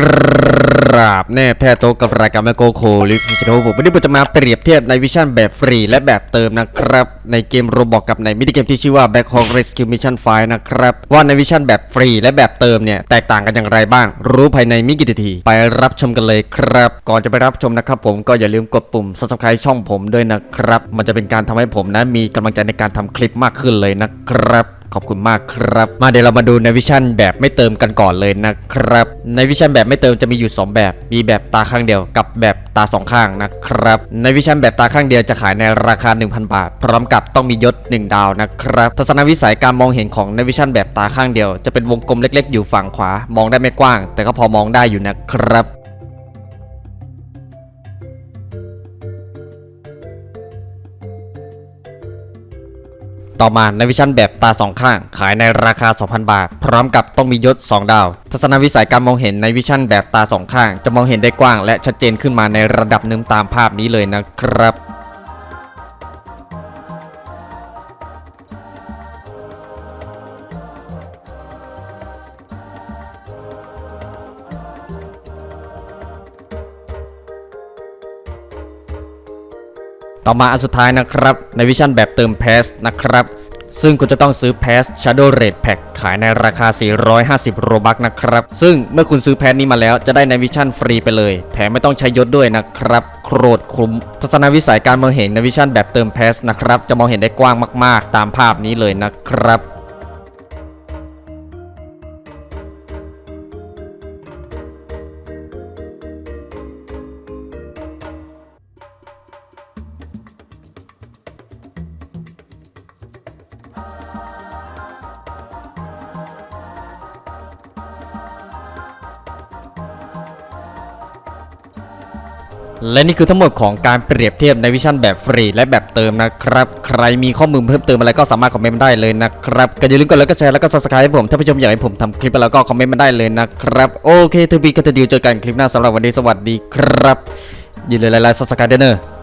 กราบแน่แท้โตะกับรายการแมโกโคลิฟชโนผมวันนี้ผมจะมาเปรียบเทียบในวิชั่นแบบฟรีและแบบเติมนะครับ ในเกมโรบอกกับในมินิเกมที่ชื่อว่า Back Home Rescue Mission 5นะครับ ว่าในวิชั่นแบบฟรีและแบบเติมเนี่ย แตกต่างกันอย่างไรบ้าง รู้ภายในม่กี่นาที ไปรับชมกันเลยครับ ก่อนจะไปรับชมนะครับผมก็อย่าลืมกดปุ่ม subscribe ช่องผมด้วยนะครับ มันจะเป็นการทำให้ผมนะมีกำลังใจในการทำคลิปมากขึ้นเลยนะครับ ขอบคุณมากครับ มาเดี๋ยวเรามาดูในวิชั่นแบบไม่เติมกันก่อนเลยนะครับ ในวิชั่นแบบไม่เติมจะมีอยู่ 2 แบบ มีแบบตาข้างเดียวกับแบบตาสองข้างนะครับ ในวิชั่นแบบตาข้างเดียวจะขายในราคา 1,000 บาท พร้อมกับต้องมียศ 1 ดาวนะครับ ทัศนวิสัยการมองเห็นของในวิชั่นแบบตาข้างเดียว จะเป็นวงกลมเล็ก ๆ อยู่ฝั่งขวา มองได้ไม่กว้าง แต่ก็พอมองได้อยู่นะครับ ต่อมาในวิชั่นแบบตาสองข้าง ขายในราคา 2,000 บาท พร้อมกับต้องมียศ 2 ดาว ทัศนวิสัยการมองเห็นในวิชั่นแบบตาสองข้าง จะมองเห็นได้กว้างและชัดเจนขึ้นมาในระดับหนึ่งตามภาพนี้เลยนะครับ ต่อมาอันสุดท้ายนะครับ ในวิชั่นแบบเติมแพสนะครับ ซึ่งคุณจะต้องซื้อแพส Shadow Red Pack ขายในราคา 450 โรบักนะครับ ซึ่งเมื่อคุณซื้อแพสนี้มาแล้วจะได้ในวิชั่นฟรีไปเลย แถมไม่ต้องใช้ยศด้วยนะครับ โครดคุ้มทัศนวิสัยการมองเห็นในวิชั่นแบบเติมแพสนะครับ จะมองเห็นได้กว้างมาก ๆ ตามภาพนี้เลยนะครับ และนี่คือทั้งหมดของการเปรียบเทียบในวิชั่นแบบฟรีและแบบเติมนะครับ ใครมีข้อมูลเพิ่มเติมอะไรก็สามารถคอมเมนต์มาได้เลยนะครับก็อย่าลืมกดไลค์ก็แชร์แล้วก็ subscribe ให้ผม ถ้าผู้ชมอยากให้ผมทำคลิปอะไรก็คอมเมนต์มาได้เลยนะครับ โอเคทูบีก็จะดีลเจอกันคลิปหน้าสำหรับวันนี้สวัสดีครับอย่าลืมไลค์ไลค์ subscribe ด้วยเนอะ